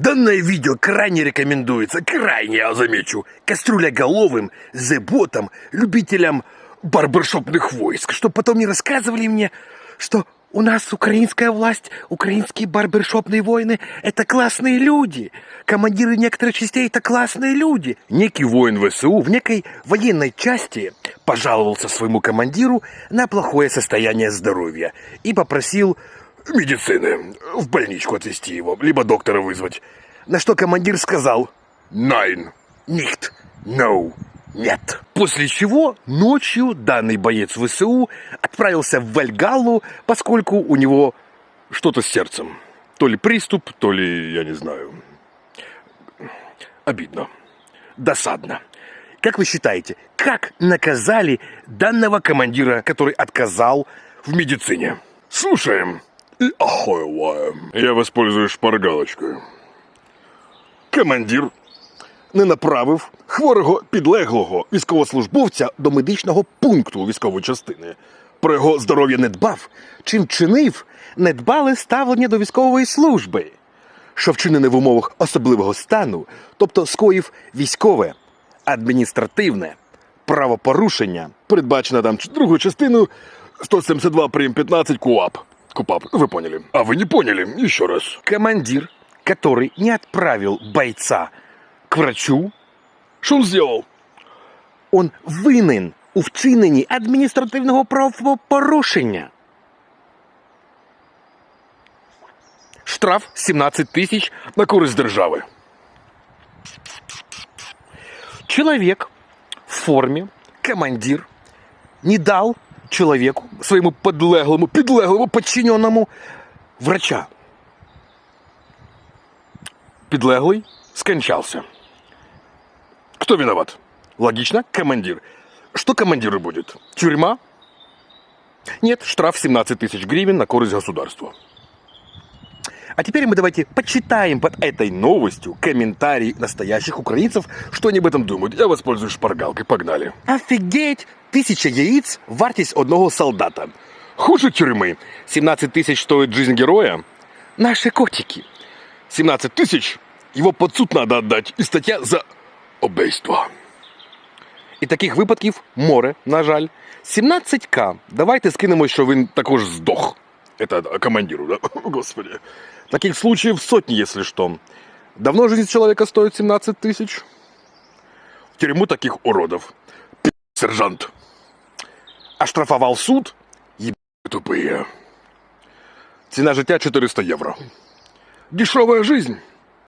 Данное видео крайне рекомендуется, крайне, я замечу, кастрюляголовым, зеботам, любителям барбершопных войск, чтобы потом не рассказывали мне, что у нас украинская власть, украинские барбершопные воины – это классные люди. Командиры некоторых частей – это классные люди. Некий воин ВСУ в некой военной части пожаловался своему командиру на плохое состояние здоровья и попросил медицины в больничку отвезти его, либо доктора вызвать. На что командир сказал «Найн, нихт, no, нет». После чего ночью данный боец ВСУ отправился в Вальгаллу, поскольку у него что-то с сердцем. То ли приступ, то ли, я не знаю. Обидно. Досадно. Как вы считаете, как наказали данного командира, который отказал в медицине? Слушаем и охуеваем. Я воспользуюсь шпаргалочкою. Командир не направив хворого підлеглого військовослужбовця до медичного пункту військової частини. Про його здоров'я не дбав, чим чинив недбале ставлення до військової служби, що вчинене в умовах особливого стану, тобто скоїв військове, адміністративне правопорушення, передбачено там другою частиною 172 прим 15 КУАП. КУПАП, вы поняли. А вы не поняли, еще раз. Командир, который не отправил бойца к врачу, что он сделал? Он винен у вчиненні адміністративного правопорушення. Штраф 17 тисяч на користь держави. Человек в форме, командир, не дал человеку, своему подлеглому, подлеглому подчиненному врача. Підлеглый скончался. Кто виноват? Логично, командир. Что командиру будет? Тюрьма? Нет, штраф 17 тысяч гривен на користь государства. А теперь мы давайте почитаем под этой новостью комментарии настоящих украинцев, что они об этом думают. Я воспользуюсь шпаргалкой, погнали. Офигеть! Тысяча яиц – вартість одного солдата. Хуже тюрьмы. 17 тысяч стоит жизнь героя. Наши котики. 17 тысяч его под суд надо отдать. І стаття за обейство. І таких випадків море, на жаль. 17к. Давайте скинемо, що він також здох. Это командиру, да? Господи. Таких случаев сотни, если что. Давно жизнь человека стоит 17 тысяч? В тюрьму таких уродов. Сержант. Оштрафовал суд? Еб... тупые. Цена життя 400 євро. Дешевая жизнь.